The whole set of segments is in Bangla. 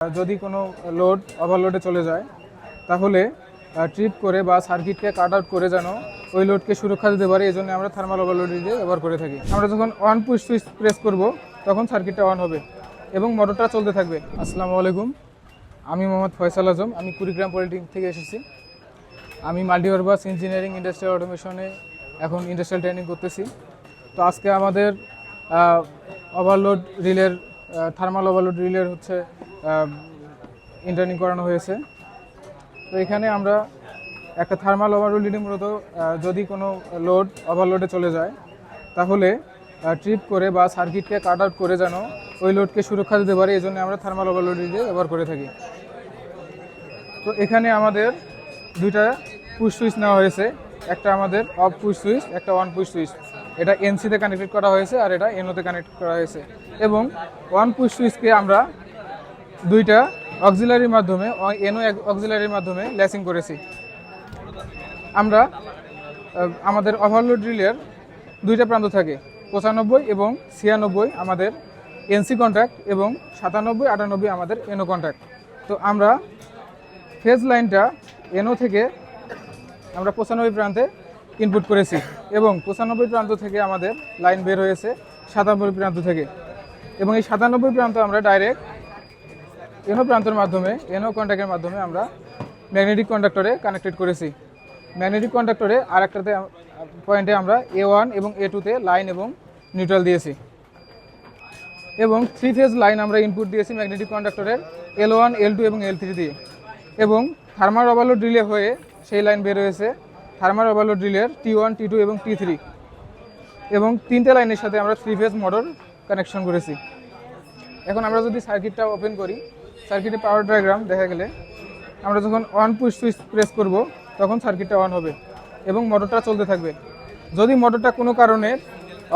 যদি কোনো লোড ওভারলোডে চলে যায়, তাহলে ট্রিপ করে বা সার্কিটকে কাট আউট করে যেন ওই লোডকে সুরক্ষা দিতে পারে, এই জন্য আমরা থার্মাল ওভারলোড রিলে ব্যবহার করে থাকি। আমরা যখন অন পুশ সুইচ প্রেস করব, তখন সার্কিটটা অন হবে এবং মোটরটা চলতে থাকবে। আসসালামু আলাইকুম। আমি মোহাম্মদ ফয়সাল আজম, আমি কুড়িগ্রাম পলিটেকনিক থেকে এসেছি। আমি মাল্টিপারপাস ইঞ্জিনিয়ারিং ইন্ডাস্ট্রিয়াল অটোমেশনে এখন ইন্ডাস্ট্রিয়াল ট্রেনিং করতেছি। তো আজকে আমাদের ওভারলোড রিলের থার্মাল ওভারলোড রিলের হচ্ছে ইন্টার্নিং করানো হয়েছে। তো এখানে আমরা একটা থার্মাল ওভারলোড মূলত যদি কোনো লোড ওভারলোডে চলে যায়, তাহলে ট্রিপ করে বা সার্কিটকে কাট আউট করে যেন ওই লোডকে সুরক্ষা দিতে পারে, এই জন্য আমরা থার্মাল ওভারলোড রিলে ব্যবহার করে থাকি। তো এখানে আমাদের দুইটা পুশ সুইচ নেওয়া হয়েছে। একটা আমাদের অফ পুশ সুইচ একটা ওয়ান পুশ সুইচ এটা এনসিতে কানেক্টেড করা হয়েছে আর এটা এনওতে কানেক্ট করা হয়েছে। এবং ওয়ান পুশ সুইচকে আমরা দুইটা অক্সিলারির মাধ্যমে এনও অক্সিলারির মাধ্যমে লেসিং করেছি। আমরা আমাদের ওভারলোড রিলের দুইটা প্রান্ত থাকে, পঁচানব্বই এবং ছিয়ানব্বই আমাদের এনসি কন্ট্রাক্ট এবং সাতানব্বই, আটানব্বই আমাদের এনও কন্ট্রাক্ট তো আমরা ফেজ লাইনটা এনও থেকে আমরা পঁচানব্বই প্রান্তে ইনপুট করেছি এবং পঁচানব্বই প্রান্ত থেকে আমাদের লাইন বের হয়েছে সাতানব্বই প্রান্ত থেকে। এবং এই সাতানব্বই প্রান্ত আমরা ডাইরেক্ট এনও প্রান্তের মাধ্যমে, এনও কন্ট্যাক্টের মাধ্যমে আমরা ম্যাগনেটিক কন্ডাক্টরে কানেক্টেড করেছি। ম্যাগনেটিক কন্ডাক্টরে আর একটাতে পয়েন্টে আমরা এ ওয়ান এবং এ টুতে লাইন এবং নিউট্রাল দিয়েছি। এবং থ্রি ফেজ লাইন আমরা ইনপুট দিয়েছি ম্যাগনেটিক কন্ডাক্টরের এল ওয়ান এল টু এবং এল থ্রি দিয়ে। এবং থার্মাল ওভারলোড রিলে হয়ে সেই লাইন বের হয়েছে থার্মাল ওভারলোড রিলের টি ওয়ান টি টু এবং টি থ্রি এবং তিনটে লাইনের সাথে আমরা থ্রি ফেজ মোটর কানেকশন করেছি। এখন আমরা যদি সার্কিটটা ওপেন করি সার্কিটের পাওয়ার ডায়াগ্রাম দেখা গেলে, আমরা যখন অন পুশ সুইচ প্রেস করব, তখন সার্কিটটা অন হবে এবং মোটরটা চলতে থাকবে। যদি মোটরটা কোনো কারণে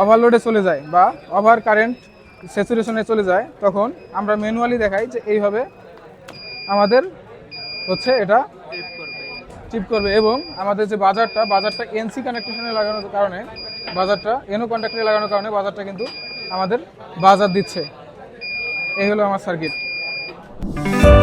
ওভারলোডে চলে যায় বা ওভার কারেন্ট স্যাচুরেশনে চলে যায়, তখন আমরা ম্যানুয়ালি দেখাই যে এইভাবে আমাদের হচ্ছে এটা চিপ করবে এবং আমাদের যে বাজারটা বাজারটা এনসি কানেকশনে লাগানোর কারণে, বাজারটা এনও কন্ট্যাক্টে লাগানোর কারণে বাজারটা কিন্তু আমাদের বাজার দিচ্ছে। এই হলো আমার সার্কিট Thank you.